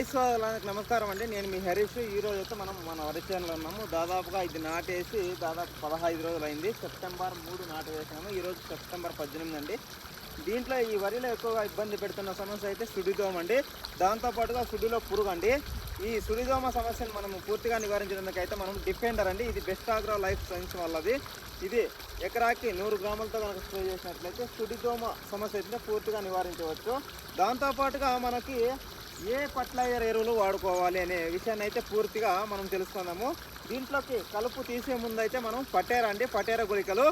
రైతులకు నమస్కారం అండి. నేను మీ హరీష్. ఈ రోజు అయితే మనం మన వరి చేనులో ఉన్నాము. దాదాపుగా ఇది నాటేసి దాదాపు పదహైదు రోజులు అయింది సెప్టెంబర్ మూడు నాటు వేసినాము. ఈరోజు సెప్టెంబర్ పద్దెనిమిది అండి. దీంట్లో ఈ వరిలో ఎక్కువగా ఇబ్బంది పెడుతున్న సమస్య అయితే సుడిదోమ అండి. దాంతోపాటుగా సుడిలో పురుగు అండి. ఈ సుడిదోమ సమస్యను మనం పూర్తిగా నివారించడానికైతే మనం డిఫెండర్ అండి. ఇది బెస్ట్ ఆగ్రో లైఫ్ సైన్స్ వాళ్ళది. ఇది ఎకరాకి నూరు గ్రాములతో కనుక స్ప్రే చేసినట్లయితే సుడిదోమ సమస్య అయితే పూర్తిగా నివారించవచ్చు. దాంతోపాటుగా మనకి ఏ ఫర్టిలైజర్ ఎరువులు వాడుకోవాలి అనే విషయాన్ని అయితే పూర్తిగా మనం తెలుసుకుందాము. దీంట్లోకి కలుపు తీసే ముందు అయితే మనం పటేరా అండి పటేరా గుళికలు.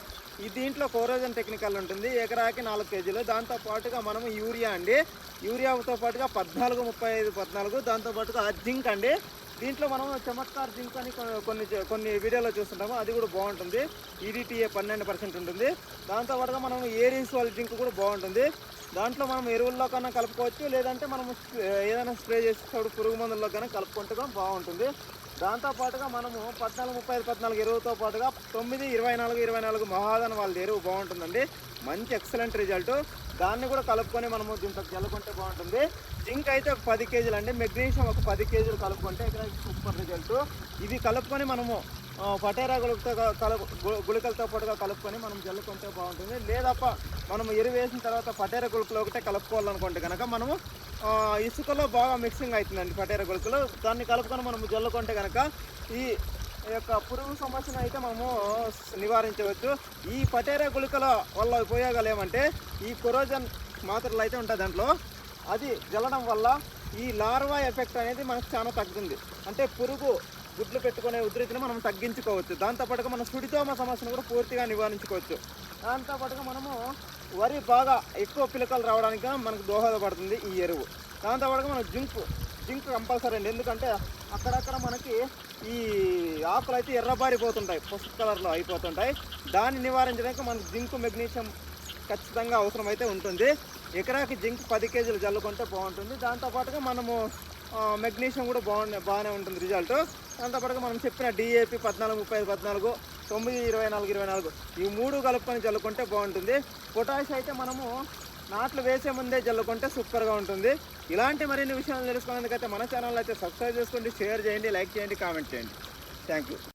ఈ దీంట్లో కోరోజన్ టెక్నికల్ ఉంటుంది ఎకరాకి నాలుగు కేజీలు. దాంతోపాటుగా మనం యూరియా అండి యూరియాతో పాటుగా పద్నాలుగు ముప్పై ఐదు పద్నాలుగు. దాంతో పాటుగా జింక్ అండి. దీంట్లో మనం చమత్కార్ జింక్ అని కొన్ని కొన్ని వీడియోలో చూస్తుంటాము. అది కూడా బాగుంటుంది. ఈడిటిఏ పన్నెండు పర్సెంట్ ఉంటుంది. దాంతో పాటుగా మనం ఏరీస్ వాళ్ళ జింక్ కూడా బాగుంటుంది. దాంట్లో మనం ఎరువుల్లో కన్నా కలుపుకోవచ్చు లేదంటే మనం ఏదైనా స్ప్రే చేసేటప్పుడు పురుగు మందుల్లో కన్నా కలుపుకుంటే బాగుంటుంది. దాంతో పాటుగా మనము పద్నాలుగు ముప్పై ఐదు పద్నాలుగు ఎరువుతో పాటుగా తొమ్మిది ఇరవై నాలుగు ఇరవై నాలుగు మహాదన వాళ్ళ ఎరువు బాగుంటుందండి. మంచి ఎక్సలెంట్ రిజల్ట్. దాన్ని కూడా కలుపుకొని మనము దీంట్లో జల్లుకుంటే బాగుంటుంది. జింక్ అయితే ఒక పది కేజీలు అండి మెగ్నీషియం ఒక పది కేజీలు కలుపుకుంటే ఇక్కడ సూపర్ రిజల్ట్. ఇవి కలుపుకొని మనము పటేరా గుళికతో కలుపు గు- గుళికలతో పాటుగా కలుపుకొని మనం జల్లుకుంటే బాగుంటుంది. లేదప్ప మనం ఎరువు వేసిన తర్వాత పటేరా గుళికలు ఒకటే కలుపుకోవాలనుకుంటే కనుక మనము ఇసుకలో బాగా మిక్సింగ్ అవుతుందండి పటేరా గుళికలు. దాన్ని కలుపుకొని మనం జల్లుకుంటే కనుక ఈ యొక్క పురుగు సమస్యను అయితే మనము నివారించవచ్చు. ఈ పటేరా గుళికల వల్ల ఉపయోగాలు ఏమంటే ఈ కొరోజన్ మాత్రలు అయితే ఉంటాయి దాంట్లో. అది జల్లడం వల్ల ఈ లార్వా ఎఫెక్ట్ అనేది మనకు చాలా తగ్గుతుంది. అంటే పురుగు గుడ్లు పెట్టుకునే ఉధృతిని మనం తగ్గించుకోవచ్చు. దాంతోపాటుగా మనం సుడితోమ సమస్యను కూడా పూర్తిగా నివారించుకోవచ్చు. దాంతోపాటుగా మనము వరి బాగా ఎక్కువ పిలకలు రావడానికి మనకు దోహదపడుతుంది ఈ ఎరువు. దాంతోపాటుగా మనం జింక్ జింక్ కంపల్సరీ అండి. ఎందుకంటే అక్కడక్కడ మనకి ఈ ఆకులు అయితే ఎర్రబారిపోతుంటాయి. పసుపు కలర్లో అయిపోతుంటాయి. దాన్ని నివారించడానికి మనకు జింక్ మెగ్నీషియం ఖచ్చితంగా అవసరం అయితే ఉంటుంది. ఎకరాకి జింక్ పది కేజీలు జల్లుకుంటే బాగుంటుంది. దాంతోపాటుగా మనము మెగ్నీషియం కూడా బాగున్నాయి బాగానే ఉంటుంది రిజల్ట్. దాంతోపాటుగా మనం చెప్పిన డిఏపి పద్నాలుగు ముప్పై ఐదు పద్నాలుగు తొమ్మిది ఇరవై నాలుగు ఇరవై నాలుగు. ఈ మూడు కలుపుకొని చల్లుకుంటే బాగుంటుంది. పొటాష్ అయితే మనము నాట్లు వేసే ముందే జల్లుకుంటే సూపర్గా ఉంటుంది. ఇలాంటి మరిన్ని విషయాలు తెలుసుకునేందుకైతే మన ఛానల్ అయితే సబ్స్క్రైబ్ చేసుకోండి షేర్ చేయండి లైక్ చేయండి కామెంట్ చేయండి. Thank you